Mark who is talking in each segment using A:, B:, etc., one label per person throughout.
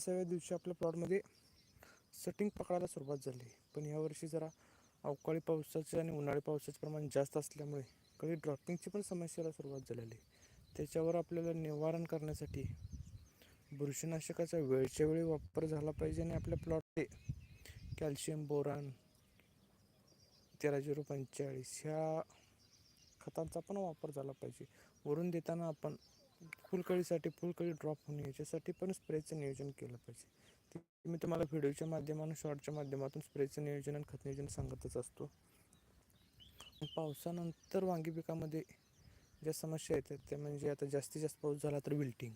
A: अडतीसाव्या दिवशी आपल्या प्लॉटमध्ये सेटिंग पकडायला सुरुवात झाली. पण यावर्षी जरा अवकाळी पावसाचे आणि उन्हाळी पावसाचे प्रमाण जास्त असल्यामुळे कधी ड्रॉपिंगची पण समस्येला सुरुवात झालेली. त्याच्यावर आपल्याला निवारण करण्यासाठी बुरशीनाशकाचा वेळच्या वेळी वापर झाला पाहिजे आणि आपल्या प्लॉटचे कॅल्शियम बोरान तेरा झिरो पंचेचाळीस ह्या खतांचा पण वापर झाला पाहिजे. वरून देताना आपण फुलकळीसाठी फुलकळी ड्रॉप होणे याच्यासाठी पण स्प्रेचं नियोजन केलं पाहिजे. ते मी तुम्हाला व्हिडिओच्या माध्यमातून शॉर्टच्या माध्यमातून स्प्रेचं नियोजन आणि खत नियोजन सांगतच असतो. पावसानंतर वांगी पिकामध्ये ज्या समस्या येतात त्या म्हणजे आता जास्तीत जास्त पाऊस झाला तर विल्टिंग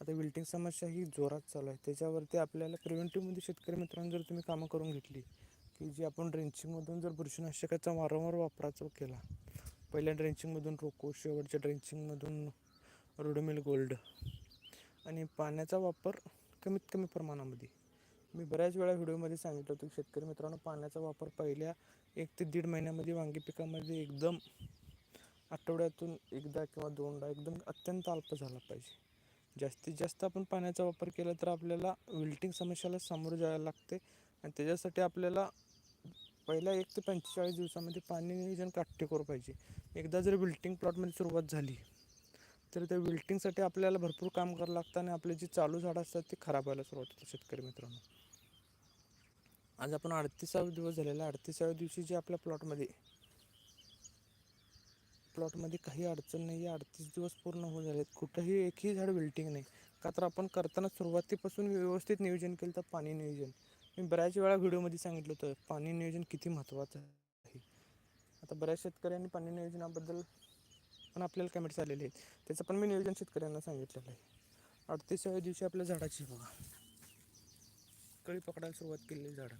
A: आता विल्टिंग समस्या ही जोरात चालू आहे. त्याच्यावरती आपल्याला प्रिव्हेंटिव्हमध्ये शेतकरी मित्रांनो जर तुम्ही कामं करून घेतली की जी आपण ड्रेंचिंगमधून जर बुरशीनाशकाचा वारंवार वापराचा केला पहिल्या ड्रेंचिंगमधून रोको शेवटच्या ड्रेंचिंगमधून रोडोमिल गोल्ड आणि पाण्याचा वापर कमीत कमी प्रमाणामध्ये. मी बऱ्याच वेळा व्हिडिओमध्ये सांगितलं होतं की शेतकरी मित्रांनो पाण्याचा वापर पहिल्या एक ते दीड महिन्यामध्ये वांगी पिकामध्ये एकदम आठवड्यातून एकदा किंवा दोनदा एकदम अत्यंत अल्प झाला पाहिजे. जास्तीत जास्त आपण पाण्याचा वापर केला तर आपल्याला विल्टिंग समस्याला सामोरं जायला लागते आणि त्याच्यासाठी आपल्याला पहिल्या एक ते पंचेचाळीस दिवसामध्ये पाणी नियोजन काटेकोर पाहिजे. एकदा जर विल्टिंग प्लॉटमध्ये सुरुवात झाली तर त्या विल्टिंगसाठी आपल्याला भरपूर काम करावं लागतं आणि आपले जी चालू झाडं असतात ती खराब व्हायला सुरुवात होते शेतकरी मित्रांनो. आज आपण अडतीसावा दिवस झालेला अडतीसाव्या दिवशी जे आपल्या प्लॉटमध्ये प्लॉटमध्ये काही अडचण नाही आहे अडतीस दिवस पूर्ण होऊन झालेत. कुठंही एकही झाड विल्टिंग नाही. का तर आपण करताना सुरुवातीपासून व्यवस्थित नियोजन केलं तर पाणी नियोजन. मी बऱ्याच वेळा व्हिडिओमध्ये सांगितलं होतं पाणी नियोजन किती महत्त्वाचं आहे. आता बऱ्याच शेतकऱ्यांनी पाणी नियोजनाबद्दल पण आपल्याला कमेंट्स आलेले आहेत त्याचं पण मी नियोजन शेतकऱ्यांना सांगितलेलं आहे. अडतीसाव्या दिवशी आपल्या झाडाची बघा. कळी पकडायला सुरुवात केलेली झाडं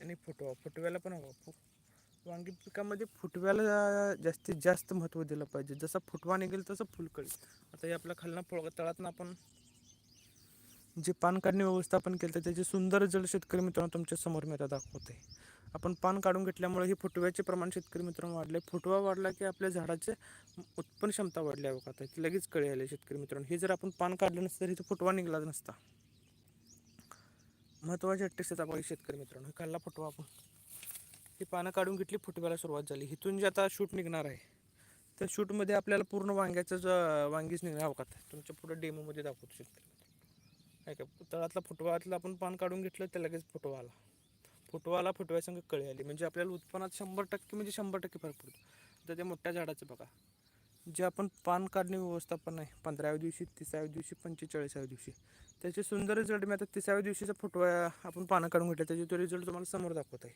A: आणि फुटवा फुटव्याला पण हवा. फु वांगी पिकामध्ये फुटव्याला जास्तीत जास्त महत्त्व दिलं पाहिजे. जसा फुटवा निघेल तसं फुलकळी आता हे आपल्या खालना फळ तळातनं आपण जे पान काढणे व्यवस्थापन केलं तर त्याचे सुंदर जल शेतकरी मित्रांनो तुमच्यासमोर मी आता दाखवते आपण पान काढून घेतल्यामुळे ही फुटव्याचे प्रमाण शेतकरी मित्रांनो वाढले. फुटवा वाढला की आपल्या झाडाचे उत्पन्न क्षमता वाढली आहे आता लगेच कळी आले शेतकरी मित्रांनो. हे जर आपण पान काढलं नसतं तर इथं फुटवा निघाला नसता. महत्त्वाचे अट्टेक्स आपण शेतकरी मित्रांनो. हे खाल्ला फुटवा आपण. ही पानं काढून घेतली फुटव्याला सुरुवात झाली. इथून जे आता शूट निघणार आहे त्या शूटमध्ये आपल्याला पूर्ण वांग्याचं जो वांगीच निघणार आहे तुमच्यापुढे डेमोमध्ये दाखवतो शेतकरी आहे का तळातला फुटवातलं आपण पान काढून घेतलं तर लगेच फुटवा आला. फुटवाला फुटव्यासंग कळी आली म्हणजे आपल्याला उत्पन्नात शंभर टक्के म्हणजे शंभर टक्के फरक पडतो. तर त्या मोठ्या झाडाचं बघा. जे आपण पान काढणे व्यवस्थापन आहे पंधराव्या दिवशी तिसाव्या दिवशी पंचेचाळीसाव्या दिवशी. त्याचे सुंदर रिझल्ट मी आता तिसाव्या दिवशीचा फुटवा आपण पानं काढून घेतलं त्याचे तो रिझल्ट तुम्हाला समोर दाखवत आहे.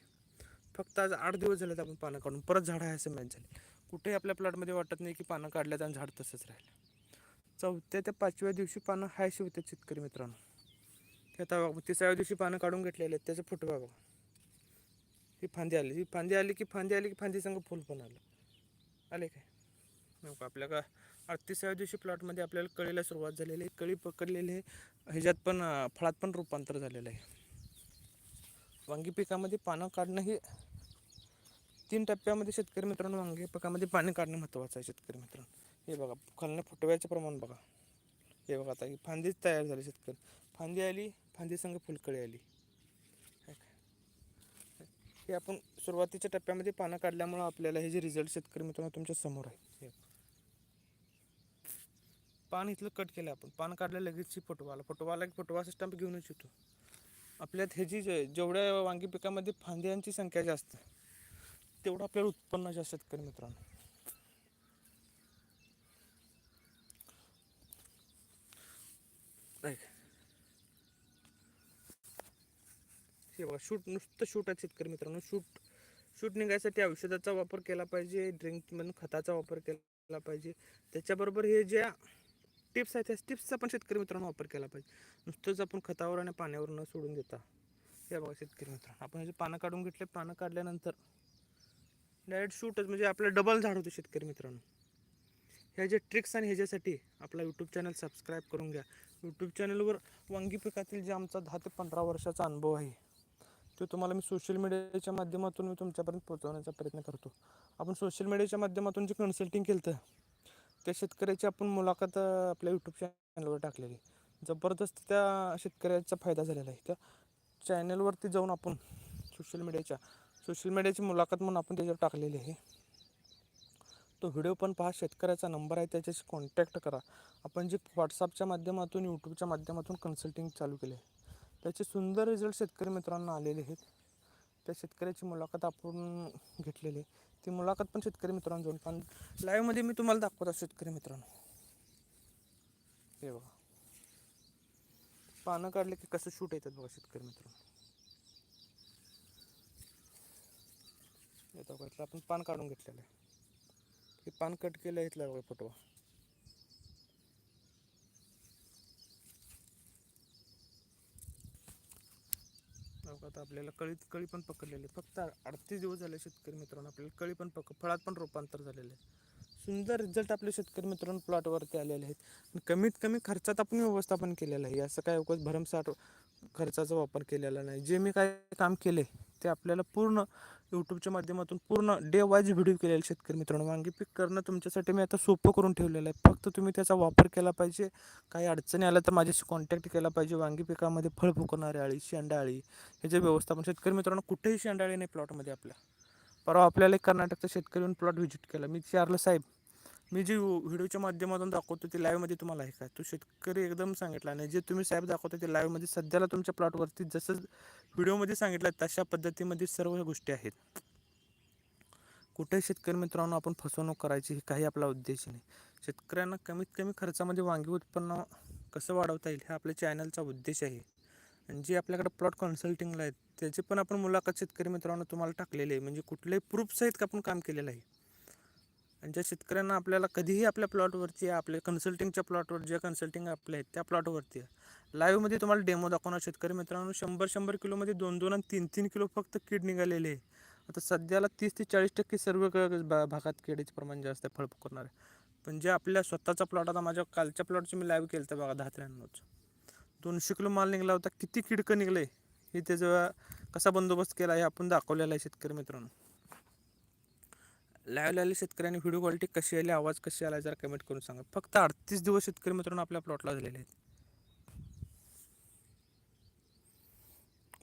A: फक्त आज आठ दिवस झालेत आपण पानं काढून. परत झाडं आहे असं मॅच झाले. कुठेही आपल्या प्लॉटमध्ये वाटत नाही की पानं काढल्यात आणि झाड तसंच राहिलं. चौथ्या ते पाचव्या दिवशी पानं हायशी होते शेतकरी मित्रांनो. हे आता तिसाव्या दिवशी पानं काढून घेतलेले आहेत. त्याचं फुटवा बघा. ही फांदी आली. ही फांदी आली की फांदी आली की फांदी संग फुल पण आलं आले काय? नको आपल्या का अडतीसाव्या दिवशी प्लॉटमध्ये आपल्याला कळीला सुरुवात झालेली आहे. कळी पकडलेली आहे. ह्याच्यात पण फळात पण रूपांतर झालेलं आहे. वांगी पिकामध्ये पानं काढणं हे तीन टप्प्यामध्ये शेतकरी मित्रांनो वांगी पिकामध्ये पाणी काढणं महत्त्वाचं आहे शेतकरी मित्रांनो. हे बघा खालनं फुटव्याचं प्रमाण बघा. हे बघा आता ही फांदीच तयार झाली शेतकरी. फांदी आली फांदी संग फुलकळी आली. हे आपण सुरुवातीच्या टप्प्यामध्ये पानं काढल्यामुळं आपल्याला हे जे रिझल्ट शेतकरी मित्रांनो तुमच्यासमोर आहे. पान इथलं कट केलं आपण. पान काढलं लगेच फुटवा आला फुटवा फुटवा स्टंप घेऊनच येतो. आपल्यात ह्याची जे- जेवढ्या वांगी पिकामध्ये फांद्यांची संख्या जास्त तेवढं आपल्याला उत्पन्न जास्त शेतकरी मित्रांनो. नाही का? हे बघा शूट नुसतं शूट आहे शेतकरी मित्रांनो. शूट शूट निघायसाठी औषधाचा वापर केला पाहिजे ड्रिंकमधून खताचा वापर केला पाहिजे. त्याच्याबरोबर हे ज्या टिप्स आहेत त्या टिप्सचा पण शेतकरी मित्रांनो वापर केला पाहिजे. नुसतंच आपण खतावर आणि पाण्यावर न सोडून देता. हे बघा शेतकरी मित्रांनो आपण ह्याचे पानं काढून घेतले पानं काढल्यानंतर डायरेक्ट शूटच म्हणजे आपलं डबल झाड होतं शेतकरी मित्रांनो. ह्या जे ट्रिक्स आणि ह्याच्यासाठी आपला यूट्यूब चॅनल सबस्क्राईब करून घ्या. यूट्यूब चॅनलवर वांगी पिकातील जे आमचा दहा ते पंधरा वर्षाचा अनुभव आहे तो तुम्हाला मी सोशल मीडियाच्या माध्यमातून मी तुमच्यापर्यंत पोहोचवण्याचा प्रयत्न करतो. आपण सोशल मीडियाच्या माध्यमातून जे कन्सल्टिंग केलं तर त्या शेतकऱ्याची आपण मुलाखत आपल्या यूट्यूब चॅनलवर टाकलेली. जबरदस्त त्या शेतकऱ्याचा फायदा झालेला आहे. त्या चॅनलवरती जाऊन आपण सोशल मीडियाच्या सोशल मीडियाची मुलाखत म्हणून आपण त्याच्यावर टाकलेली आहे. तो व्हिडिओ पण पहा शेतकऱ्याचा नंबर आहे त्याच्याशी कॉन्टॅक्ट करा. आपण जे व्हॉट्सअपच्या माध्यमातून यूट्यूबच्या माध्यमातून कन्सल्टिंग चालू केले आहे त्याचे सुंदर रिझल्ट शेतकरी मित्रांना आलेले आहेत. त्या शेतकऱ्याची मुलाखत आपण घेतलेली आहे. ती मुलाखत पण शेतकरी मित्रांनो जाऊन पण लाईव्हमध्ये मी तुम्हाला दाखवतो शेतकरी मित्रांनो. हे बघा. पानं काढले की कसं शूट येतात बघा शेतकरी मित्रांनो. येतो आपण पान काढून घेतलेलं आहे. हे पान कट केलं आहे इथला बघा फोटो आपल्याला कळी कळी पण पकडलेली आहे. फक्त अडतीस दिवस झाले शेतकरी मित्रांनो आपल्याला कळी पण पक फळात पण रूपांतर झालेलं आहे. सुंदर रिझल्ट आपले शेतकरी मित्रांनो प्लॉटवरती आलेले आहेत. आणि कमीत कमी खर्चात आपण व्यवस्थापन केलेलं आहे. असं काय भरमसाठ खर्चाचा वापर केलेला नाही. जे मी काय काम केले ते आपल्याला पूर्ण यूट्यूबच्या माध्यमातून पूर्ण डे वाईज व्हिडिओ केलेले शेतकरी मित्रांनो. वांगी पीक करणं तुमच्यासाठी मी आता सोपं करून ठेवलेलं आहे. फक्त तुम्ही त्याचा वापर केला पाहिजे. काही अडचणी आल्या तर माझ्याशी कॉन्टॅक्ट केला पाहिजे. वांगी पिकामध्ये फळ फुकणारी आळी शेंडा आळी ह्याचे व्यवस्थापन शेतकरी मित्रांनो कुठेही शेंडाळी नाही प्लॉटमध्ये आपल्या. परवा आपल्याला एक कर्नाटकचा शेतकरी येऊन प्लॉट व्हिजिट केला. मी विचारलं साहेब मी जे व्हिडिओच्या माध्यमातून दाखवतो ते लाईव्हमध्ये तुम्हाला आहे काय तो शेतकरी एकदम सांगितला आणि जे तुम्ही साहेब दाखवता ते लाईव्हमध्ये सध्याला तुमच्या प्लॉटवरती जसं व्हिडिओमध्ये सांगितलं तशा पद्धतीमध्ये सर्व गोष्टी आहेत. कुठेही शेतकरी मित्रांनो आपण फसवणूक करायची हे काही आपला उद्देश नाही. शेतकऱ्यांना कमीत कमी खर्चामध्ये वांगी उत्पन्न कसं वाढवता येईल हा आपल्या चॅनलचा उद्देश आहे. आणि जे आपल्याकडे प्लॉट कन्सल्टिंगला आहेत त्याची पण आपण मुलाखत शेतकरी मित्रांनो तुम्हाला टाकलेली आहे. म्हणजे कुठल्याही प्रूफसहित आपण काम केलेलं आहे. आणि ज्या शेतकऱ्यांना आपल्याला कधीही आपल्या प्लॉटवरती आपल्या कन्सल्टिंगच्या प्लॉटवर ज्या कन्सल्टिंग आपल्या आहेत त्या प्लॉटवरती लाईव्हमध्ये तुम्हाला डेमो दाखवणार शेतकरी मित्रांनो. शंभर शंभर किलोमध्ये दोन दोन आणि तीन तीन किलो फक्त कीड निघालेले आहे. आता सध्याला तीस ते चाळीस टक्के सर्व भा- भागात किडीचे प्रमाण जास्त आहे फळ आहे पण जे आपल्या स्वतःचा प्लॉट आता माझ्या कालच्या प्लॉटचं मी लाईव्ह केलं तर बघा दहा त्र्याण्णवच दोनशे किलो माल निघाला होता किती किडकं निघले? हे त्याचा कसा बंदोबस्त केला हे आपण दाखवलेला आहे शेतकरी मित्रांनो. लाईव्ह आले शेतकऱ्यांनी व्हिडिओ क्वालिटी कशी आली आवाज कशी आला जरा कमेंट करून सांगा. फक्त अडतीस दिवस शेतकरी मित्रांनो आपल्या प्लॉटला झालेले आहेत.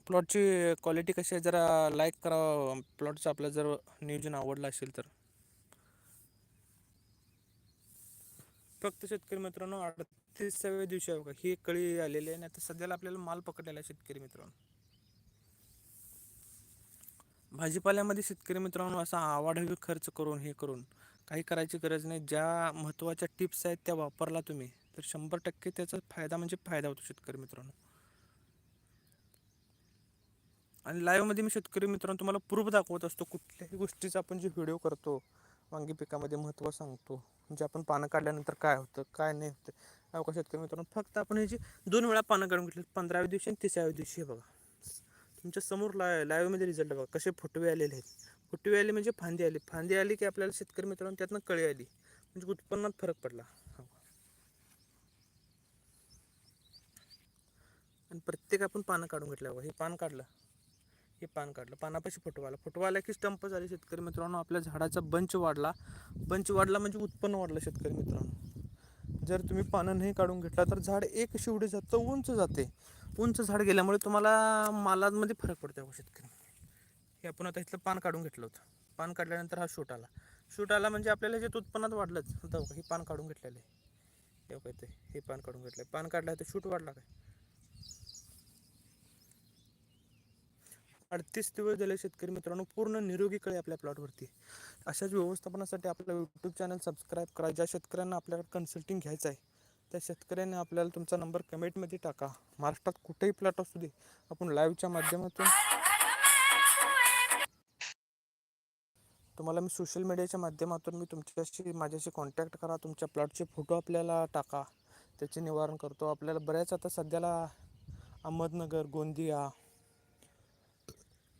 A: प्लॉटची क्वालिटी कशी आहे जरा लाईक करा. प्लॉटचं आपलं जर नियोजन आवडलं असेल तर. फक्त शेतकरी मित्रांनो अडतीसाव्या दिवशी आहे बघा ही कळी आलेली आहे आणि आता सध्याला आपल्याला माल पकडलेला आहे शेतकरी मित्रांनो. भाजीपाल्यामध्ये शेतकरी मित्रांनो असा आवाढवी खर्च करून हे करून काही करायची गरज नाही. ज्या महत्त्वाच्या टिप्स आहेत त्या वापरला तुम्ही तर शंभर टक्के त्याचा फायदा म्हणजे फायदा होतो शेतकरी मित्रांनो. आणि लाईव्हमध्ये मी शेतकरी मित्रांनो तुम्हाला प्रूफ दाखवत असतो कुठल्याही गोष्टीचा आपण जे व्हिडिओ करतो वांगी पिकामध्ये महत्त्व सांगतो म्हणजे आपण पानं काढल्यानंतर काय होतं काय नाही होतं. अवकाश शेतकरी मित्रांनो फक्त आपण हे जे दोन वेळा पानं काढून घेतली पंधराव्या दिवशी आणि तिसऱ्याव्या दिवशी हे बघा. तुमच्यासमोर ला लाईव्हमध्ये रिझल्ट बघा कसे फुटवे आलेले आहेत. फुटवे आले म्हणजे फांदी आली. फांदी आली की आपल्याला शेतकरी मित्रांनो त्यातनं कळी आली. म्हणजे उत्पन्नात फरक पडला. आणि प्रत्येक आपण पानं काढून घेतलं बघा. हे पान काढलं. हे पान काढलं. पानापाशी फुटवा आला. फुटवा आला की स्टंप झाले शेतकरी मित्रांनो. आपल्या झाडाचा बंच वाढला. बंच वाढला म्हणजे उत्पन्न वाढलं शेतकरी मित्रांनो. जर तुम्ही पानं नाही काढून घेतला तर झाड एक शिवडे जातं उंच जाते. उंच झाड गेल्यामुळे तुम्हाला मालामध्ये फरक पडतो बघा शेतकरी. हे आपण आता इथलं पान काढून घेतलं होतं. पान काढल्यानंतर हा शूट आला. शूट आला म्हणजे आपल्याला जे उत्पन्नात वाढलंच. आता हे पान काढून घेतलेलं आहे. काय ते हे पान काढून घेतलं पान काढलं तर शूट वाढला काय? अडतीस दिवस झाले शेतकरी मित्रांनो पूर्ण निरोगी कळे आपल्या प्लॉटवरती अशाच व्यवस्थापनासाठी आपलं यूट्यूब चॅनल सबस्क्राईब करा. ज्या शेतकऱ्यांना आपल्याकडे कन्सल्टिंग घ्यायचं आहे त्या शेतकऱ्याने आपल्याला तुमचा नंबर कमेंटमध्ये टाका. महाराष्ट्रात कुठेही प्लॉट असू दे आपण लाईव्हच्या माध्यमातून तुम्हाला मी सोशल मीडियाच्या माध्यमातून मी तुमच्याशी माझ्याशी कॉन्टॅक्ट करा. तुमच्या प्लॉटचे फोटो आपल्याला टाका. त्याचे निवारण करतो. आपल्याला बऱ्याच आता सध्याला अहमदनगर गोंदिया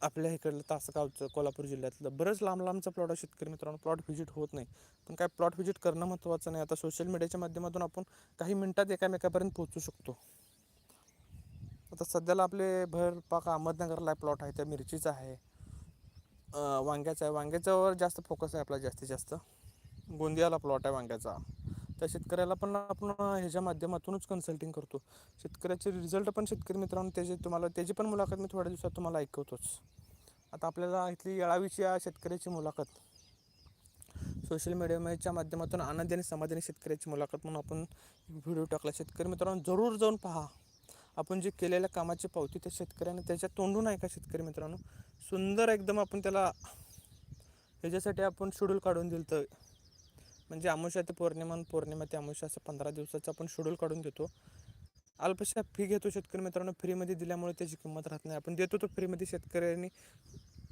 A: आपल्या इकडलं तासगावचं कोल्हापूर जिल्ह्यातलं बरंच लांब लांबचं प्लॉट आहे शेतकरी मित्रांनो. प्लॉट व्हिजिट होत नाही. पण काय प्लॉट व्हिजिट करणं महत्त्वाचं नाही. आता सोशल मीडियाच्या माध्यमातून आपण काही मिनटात एकामेकापर्यंत पोहोचू शकतो. आता सध्याला आपले भर पाक अहमदनगरला प्लॉट आहे. त्या मिरचीचा आहे. वांग्याचं वांग्याचा आहे. वांग्याच्यावर जास्त फोकस आहे आपला जास्तीत जास्त. गोंदियाला प्लॉट आहे वांग्याचा. त्या शेतकऱ्याला पण आपण ह्याच्या माध्यमातूनच कन्सल्टिंग करतो. शेतकऱ्याचे रिझल्ट पण शेतकरी मित्रांनो त्याचे तुम्हाला त्याची पण मुलाखत मी थोड्या दिवसात तुम्हाला ऐकवतोच. आता आपल्याला इथली येळावीची या शेतकऱ्याची मुलाखत. सोशल मीडियाच्या माध्यमातून आनंदी आणि समाधानी शेतकऱ्याची मुलाखत म्हणून आपण व्हिडिओ टाकला. शेतकरी मित्रांनो जरूर जाऊन पहा. आपण जे केलेल्या कामाची पावती त्या शेतकऱ्याने त्याच्या तोंडून ऐका शेतकरी मित्रांनो. सुंदर एकदम आपण त्याला ह्याच्यासाठी आपण शेड्यूल काढून दिलं तर म्हणजे अमावस्या ते पौर्णिमा आणि पौर्णिमा ते अमुष्या असं पंधरा दिवसाचं आपण शेड्यूल काढून देतो. अल्पशा फी घेतो शेतकरी मित्रांनो. फ्रीमध्ये दिल्यामुळे त्याची किंमत राहत नाही. आपण देतो तो फ्रीमध्ये शेतकऱ्यांनी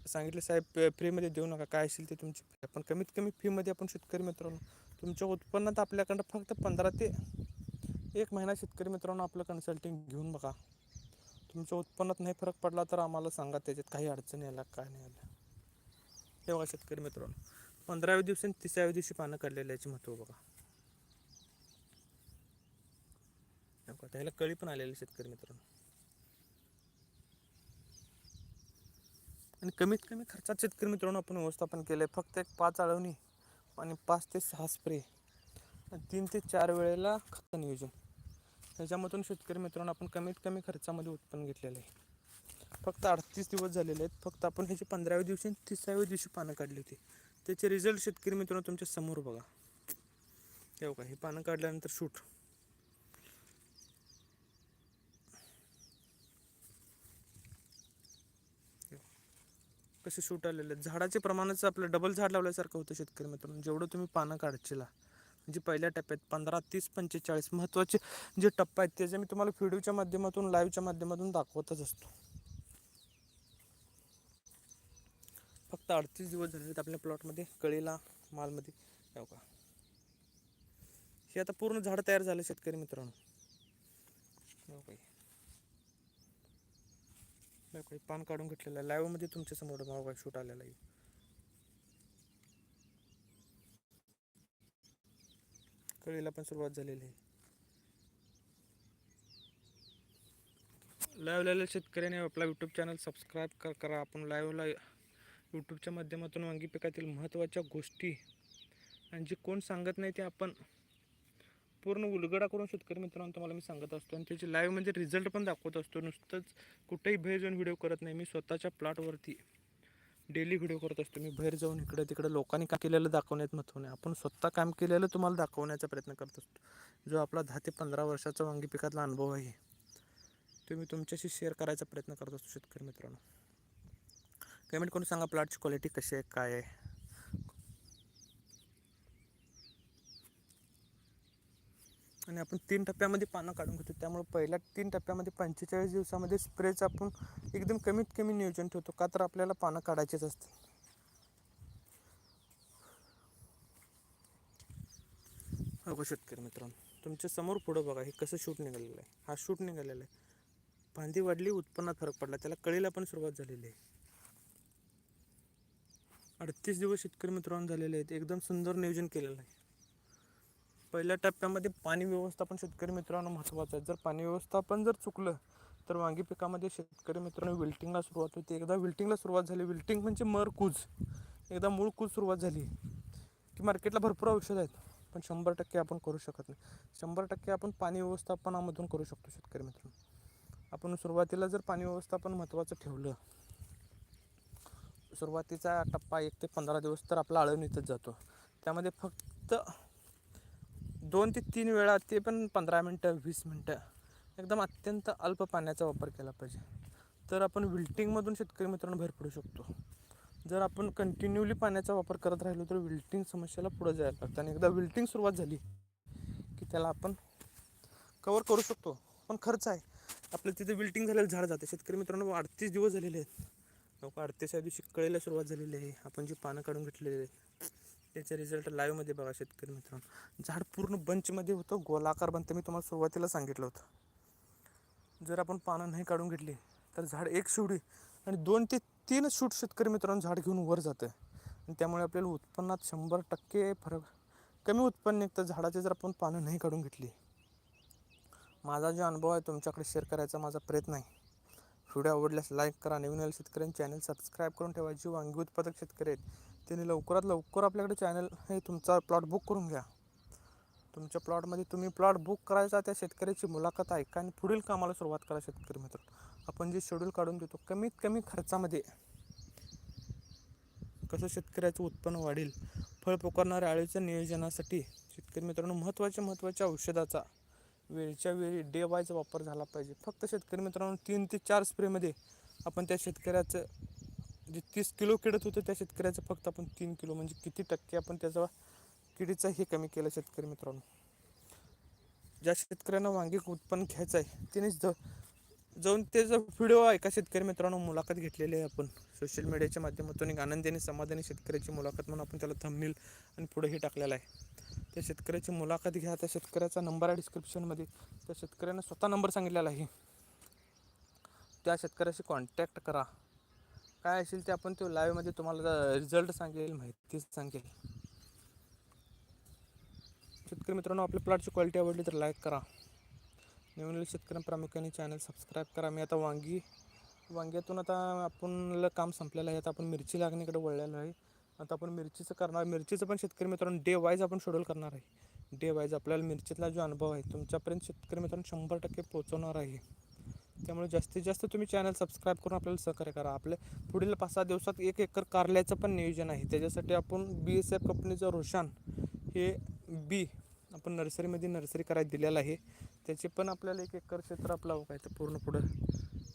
A: सांगितलं साहेब फ्रीमध्ये देऊ नका. काय असेल ते तुमची fee. आपण कमीत कमी फीमध्ये आपण शेतकरी मित्रांनो तुमच्या उत्पन्नात आपल्याकडं फक्त पंधरा ते एक महिना शेतकरी मित्रांनो आपलं कन्सल्टिंग घेऊन बघा. तुमच्या उत्पन्नात नाही फरक पडला तर आम्हाला सांगा. त्याच्यात काही अडचणी आल्या काय नाही आल्या? हे बघा शेतकरी मित्रांनो. पंधराव्या दिवशी आणि तिसाव्या दिवशी पानं काढलेलं याचे महत्त्व बघा. बघा, त्याला कळी पण आलेली शेतकरी मित्रांनो. आणि कमीत कमी खर्चात शेतकरी मित्रांनो आपण व्यवस्थापन केलं आहे फक्त एक पाच आळवणी आणि पाच ते सहा स्प्रे तीन ते चार वेळेला खत नियोजन. ह्याच्यामधून शेतकरी मित्रांनो आपण कमीत कमी खर्चामध्ये उत्पन्न घेतलेलं आहे. फक्त अडतीस दिवस झालेले आहेत. फक्त आपण ह्याची पंधराव्या दिवशी तिसाव्या दिवशी पानं काढली होती. त्याचे रिझल्ट शेतकरी मित्रांनो तुमच्यासमोर बघा. हे का हे पानं काढल्यानंतर शूट कसे शूट आलेले झाडाचे प्रमाणच आपलं डबल झाड लावल्यासारखं होतं शेतकरी मित्रांनो. जेवढं तुम्ही पानं काढचेला म्हणजे पहिल्या टप्प्यात पंधरा तीस पंचेचाळीस महत्त्वाचे जे टप्पा आहेत त्याचे मी तुम्हाला व्हिडिओच्या माध्यमातून लाईव्हच्या माध्यमातून दाखवतच असतो. फक्त अडतीस दिवस झाले आहेत आपल्या प्लॉटमध्ये कळीला मालमध्ये. हो का हे आता पूर्ण झाड तयार झालं शेतकरी मित्रांनो. हो काही पान काढून घेतलेलं आहे. लाईव्हमध्ये तुमच्यासमोर भाव शूट आलेला आहे. कळीला पण सुरुवात झालेली आहे. लाईव्हला शेतकऱ्याने आपला यूट्यूब चॅनल सबस्क्राईब करा आपण लाईव्हला यूट्यूबच्या माध्यमातून वांगी पिकातील महत्त्वाच्या गोष्टी आणि जे कोण सांगत नाही ते आपण पूर्ण उलगडा करून शेतकरी मित्रांनो तुम्हाला मी सांगत असतो. आणि त्याची लाईव्ह म्हणजे रिझल्ट पण दाखवत असतो. नुसतंच कुठेही बाहेर जाऊन व्हिडिओ करत नाही. मी स्वतःच्या प्लॉटवरती डेली व्हिडिओ करत असतो. मी बाहेर जाऊन इकडे तिकडे लोकांनी काम केलेलं दाखवण्यात महत्त्व नाही. आपण स्वतः काम केलेलं तुम्हाला दाखवण्याचा प्रयत्न करत असतो. जो आपला दहा ते पंधरा वर्षाचा वांगी पिकातला अनुभव आहे तो मी तुमच्याशी शेअर करायचा प्रयत्न करत असतो शेतकरी मित्रांनो. कमेंट करून सांगा प्लॉटची क्वालिटी कशी आहे काय आहे. आणि आपण तीन टप्प्यामध्ये पानं काढून घेतो त्यामुळे पहिल्या तीन टप्प्यामध्ये पंचेचाळीस दिवसामध्ये स्प्रेचं आपण एकदम कमीत कमी नियोजन ठेवतो का तर आपल्याला पानं काढायचीच असते बघू हो शेतकरी मित्रांनो तुमच्यासमोर पुढं बघा हे कसं शूट निघालेलं आहे. हा शूट निघालेला आहे. फांदी वाढली उत्पन्नात फरक पडला त्याला कळीला पण सुरुवात झालेली आहे. अडतीस दिवस शेतकरी मित्रांनो झालेले आहेत. एकदम सुंदर नियोजन केलेलं आहे. पहिल्या टप्प्यामध्ये पाणी व्यवस्थापन शेतकरी मित्रांनो महत्त्वाचं आहे. जर पाणी व्यवस्थापन जर चुकलं तर वांगी पिकामध्ये शेतकरी मित्रांनो विल्टिंगला सुरुवात होते. एकदा विल्टिंगला सुरुवात झाली. विल्टिंग म्हणजे मर कूज. एकदा मूळ कूज सुरुवात झाली की मार्केटला भरपूर औषधं आहेत. पण शंभर टक्के आपण करू शकत नाही. शंभर टक्के आपण पाणी व्यवस्थापनामधून करू शकतो शेतकरी मित्रांनो. आपण सुरुवातीला जर पाणी व्यवस्थापन महत्त्वाचं ठेवलं सुरुवातीचा टप्पा एक ते पंधरा दिवस तर आपला आळवणीतच जातो. त्यामध्ये फक्त दोन ते तीन वेळा ते पण पंधरा मिनटं वीस मिनटं एकदम अत्यंत अल्प पाण्याचा वापर केला पाहिजे. तर आपण विल्टिंगमधून शेतकरी मित्रांनो बाहेर पडू शकतो. जर आपण कंटिन्युअली पाण्याचा वापर करत राहिलो तर विल्टिंग समस्येला पुढे जायला लागतं. आणि एकदा विल्टिंग सुरुवात झाली की त्याला आपण कवर करू शकतो. पण खर्च आहे. आपलं तिथे विल्टिंग झालेलं झाड जाते. शेतकरी मित्रांनो अडतीस दिवस झालेले आहेत. लोक अडतीसच्या दिवशी कळेला सुरुवात झालेली आहे. आपण जी पानं काढून घेतलेली आहे त्याचे रिझल्ट लाईव्हमध्ये बघा शेतकरी मित्रांनो. झाड पूर्ण बंचमध्ये होतं गोलाकार बनतं. मी तुम्हाला सुरुवातीला सांगितलं होतं. जर आपण पानं नाही काढून घेतली तर झाड एक शिवडी आणि दोन ते तीन शूट शेतकरी मित्रांनो झाड घेऊन वर जातं. आणि त्यामुळे आपल्याला उत्पन्नात शंभर टक्के फरक कमी उत्पन्न निघतं. झाडाचे जर आपण पानं नाही काढून घेतली माझा जो अनुभव आहे तुमच्याकडे शेअर करायचा माझा प्रयत्न आहे. व्हिडिओ आवडल्यास लाईक करा. नवीन आलेल्या शेतकऱ्यांनी चॅनल सबस्क्राईब करून ठेवा. जी वांगी उत्पादक शेतकरी आहेत त्यांनी लवकरात लवकर आपल्याकडे चॅनल हे तुमचा प्लॉट बुक करून घ्या. तुमच्या प्लॉटमध्ये तुम्ही प्लॉट बुक करायचा त्या शेतकऱ्याची मुलाखत ऐका आणि पुढील कामाला सुरुवात करा शेतकरी मित्र. आपण जे शेड्यूल काढून देतो कमीत कमी खर्चामध्ये कसं शेतकऱ्याचं उत्पन्न वाढेल फळ पोकारणाऱ्या आळीच्या नियोजनासाठी शेतकरी मित्रांनो महत्त्वाच्या महत्त्वाच्या औषधाचा वेळच्या वेळी डे वाईज वापर झाला पाहिजे. फक्त शेतकरी मित्रांनो तीन ते चार स्प्रेमध्ये आपण त्या शेतकऱ्याचं जे तीस किलो किडत होतं त्या शेतकऱ्याचं फक्त आपण तीन किलो म्हणजे किती टक्के आपण त्याचा किडीचा हे कमी केलं शेतकरी मित्रांनो. ज्या शेतकऱ्यांना वांगी उत्पन्न घ्यायचं आहे त्याने ज जाऊन त्याचा व्हिडिओ आहे का शेतकरी मित्रांनो मुलाखत घेतलेली आहे आपण. सोशल मीडियाच्या माध्यमातून एक आनंदी समाधानी शेतकऱ्याची मुलाखत म्हणून आपण त्याला थंबनेल आणि पुढे हे टाकलेलं आहे. त्या शेतकऱ्याची मुलाखत घ्या. त्या शेतकऱ्याचा नंबर आहे डिस्क्रिप्शनमध्ये त्या शेतकऱ्यानं स्वतः नंबर सांगितलेला आहे. त्या शेतकऱ्याशी कॉन्टॅक्ट करा. काय असेल ते आपण तो लाईव्हमध्ये तुम्हाला रिझल्ट सांगेल माहिती सांगेल. शेतकरी मित्रांनो आपल्या प्लॉटची क्वालिटी आवडली तर लाईक करा. नवीन शेतकरी प्रामुख्याने चॅनल सबस्क्राईब करा. मी आता वांगी वांग्यातून आता आपण काम संपलेलं आहे. आता आपण मिरची लागणीकडे वळलेलो आहे. आता आपण मिरचीचं करणार मिरचीचं पण शेतकरी मित्रांनो डे वाईज आपण शेड्यूल करणार आहे. डे वाईज आपल्याला मिरचीतला जो अनुभव आहे तुमच्यापर्यंत शेतकरी मित्रांनो शंभर टक्के पोहोचवणार आहे. त्यामुळे जास्तीत जास्त तुम्ही चॅनल सबस्क्राईब करून आपल्याला सहकार्य करा. आपल्या पुढील पाच सहा दिवसात एक एकर कारल्याचं पण नियोजन आहे. त्याच्यासाठी आपण बी एस एफ कंपनीचं रोशान हे बी आपण नर्सरीमध्ये नर्सरी करायला दिलेलं आहे. त्याचे पण आपल्याला एक एकर क्षेत्र आपलं काय पूर्ण पुढं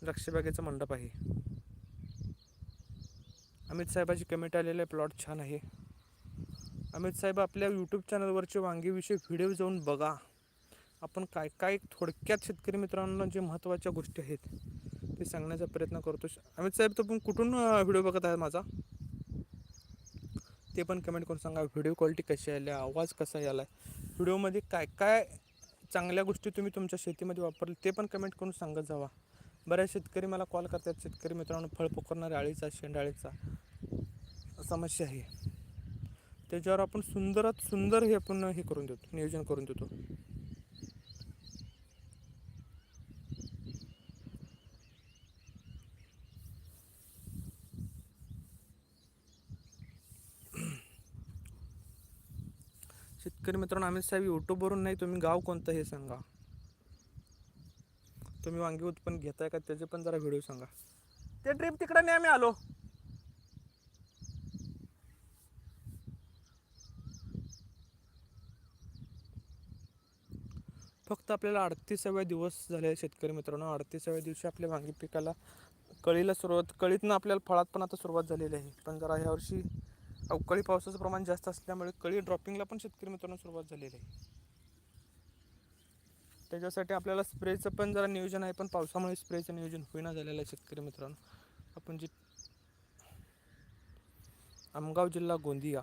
A: द्राक्षबागेचं मंडप आहे. अमित साहेबाची कमेंट आलेलं आहे. प्लॉट छान आहे. अमित साहेब आपल्या यूट्यूब चॅनलवरचे वांगीविषयी व्हिडिओ जाऊन बघा. आपण काय काय थोडक्यात शेतकरी मित्रांना जे महत्त्वाच्या गोष्टी आहेत ते सांगण्याचा प्रयत्न करतो. अमित साहेब तुम्ही पण कुठून व्हिडिओ बघत आहे माझा? ते पण कमेंट करून सांगा. व्हिडिओ क्वालिटी कशी आली? आवाज कसा आला आहे व्हिडिओमध्ये काय काय चांगल्या गोष्टी तुम्ही तुमच्या शेतीमध्ये वापरले ते पण कमेंट करून सांगत जावा. बऱ्याच शेतकरी मला कॉल करतात शेतकरी मित्रांनो फळ पोखरणाऱ्या आळीचा शेंडाळीचा. समस्या आहे. त्याच्यावर आपण सुंदरात सुंदर हे आपण हे करून देतो नियोजन करून देतो. शेतकरी मित्रांनो आम्ही साहेब यूट्यूबवरून नाही तुम्ही गाव कोणतं हे सांगा. तुम्ही वांगी उत्पन्न घेताय का? त्याचे पण जरा व्हिडिओ सांगा. ते ट्रीप तिकडे नाही आम्ही आलो. फक्त आपल्याला अडतीसाव्या दिवस झाले शेतकरी मित्रांनो. अडतीसाव्या दिवशी आपल्या वांगी पिकाला कळीला सुरुवात कळीतनं आपल्याला फळात पण आता सुरुवात झालेली आहे. पण जरा ह्यावर्षी अवकाळी पावसाचं प्रमाण जास्त असल्यामुळे कळी ड्रॉपिंगला पण शेतकरी मित्रांनो सुरुवात झालेली आहे. त्याच्यासाठी आपल्याला स्प्रेचं पण जरा नियोजन आहे पण पावसामुळे स्प्रेचं नियोजन होईना झालेलं आहे शेतकरी मित्रांनो. आपण जे आमगाव जिल्हा गोंदिया.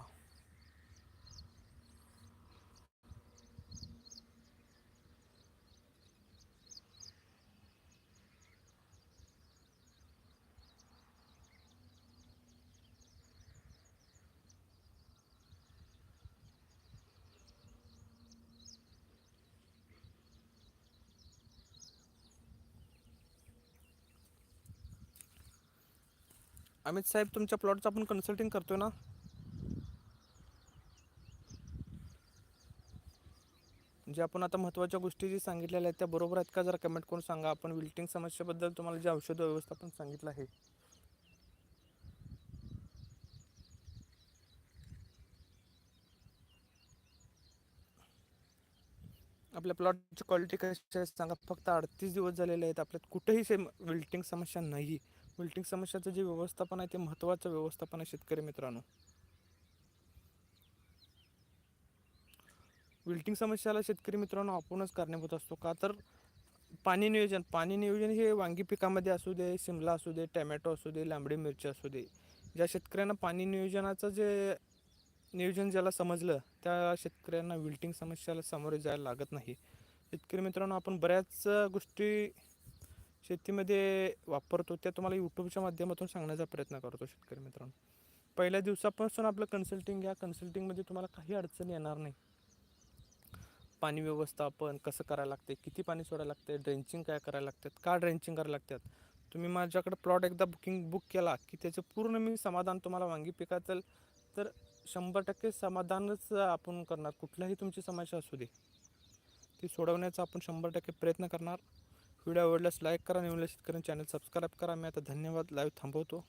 A: अमित साहेब तुमच्या प्लॉटचं आपण कन्सल्टिंग करतोय ना? जे आपण आता महत्त्वाच्या गोष्टी जी सांगितलेल्या आहेत त्या बरोबर आहेत का? जरा कमेंट करून सांगा. आपण विल्टिंग समस्येबद्दल तुम्हाला जे औषध व्यवस्थापन सांगितलं आहे. आपल्या प्लॉटची क्वालिटी कशी आहे सांगा. फक्त अडतीस दिवस झालेले आहेत. आपल्यात कुठेही सेम विल्टिंग समस्या नाही विल्टिंग समस्याचं जे व्यवस्थापन आहे ते महत्त्वाचं व्यवस्थापन आहे शेतकरी मित्रांनो. विल्टिंग समस्याला शेतकरी मित्रांनो आपणच कारणीभूत असतो. का तर पाणी नियोजन पाणी नियोजन हे वांगी पिकामध्ये असू दे शिमला असू दे टॅमॅटो असू दे लांबडी मिरची असू दे ज्या शेतकऱ्यांना पाणी नियोजनाचं जे नियोजन ज्याला समजलं त्या शेतकऱ्यांना विल्टिंग समस्याला सामोरे जायला लागत नाही. शेतकरी मित्रांनो आपण बऱ्याच गोष्टी शेतीमध्ये वापरतो त्या तुम्हाला यूट्यूबच्या माध्यमातून सांगण्याचा प्रयत्न करतो शेतकरी मित्रांनो. पहिल्या दिवसापासून आपलं कन्सल्टिंग घ्या. कन्सल्टिंगमध्ये तुम्हाला काही अडचण येणार नाही. पाणी व्यवस्थापन कसं करायला लागते किती पाणी सोडायला लागते ड्रेंचिंग काय करायला लागतात का ड्रेंचिंग करायला लागतात? तुम्ही माझ्याकडे प्लॉट एकदा बुकिंग बुक केला की त्याचं पूर्ण मी समाधान तुम्हाला वांगी पिकाचं तर शंभर टक्के समाधानच आपण करणार. कुठल्याही तुमची समस्या असू दे. ती सोडवण्याचा आपण शंभर टक्के प्रयत्न करणार. व्हिडिओ आवडल्यास लाईक करा निवडल्या शेतकऱ्यांनी चॅनल सबस्क्राईब करा. मी आता धन्यवाद. लाईव्ह थांबवतो.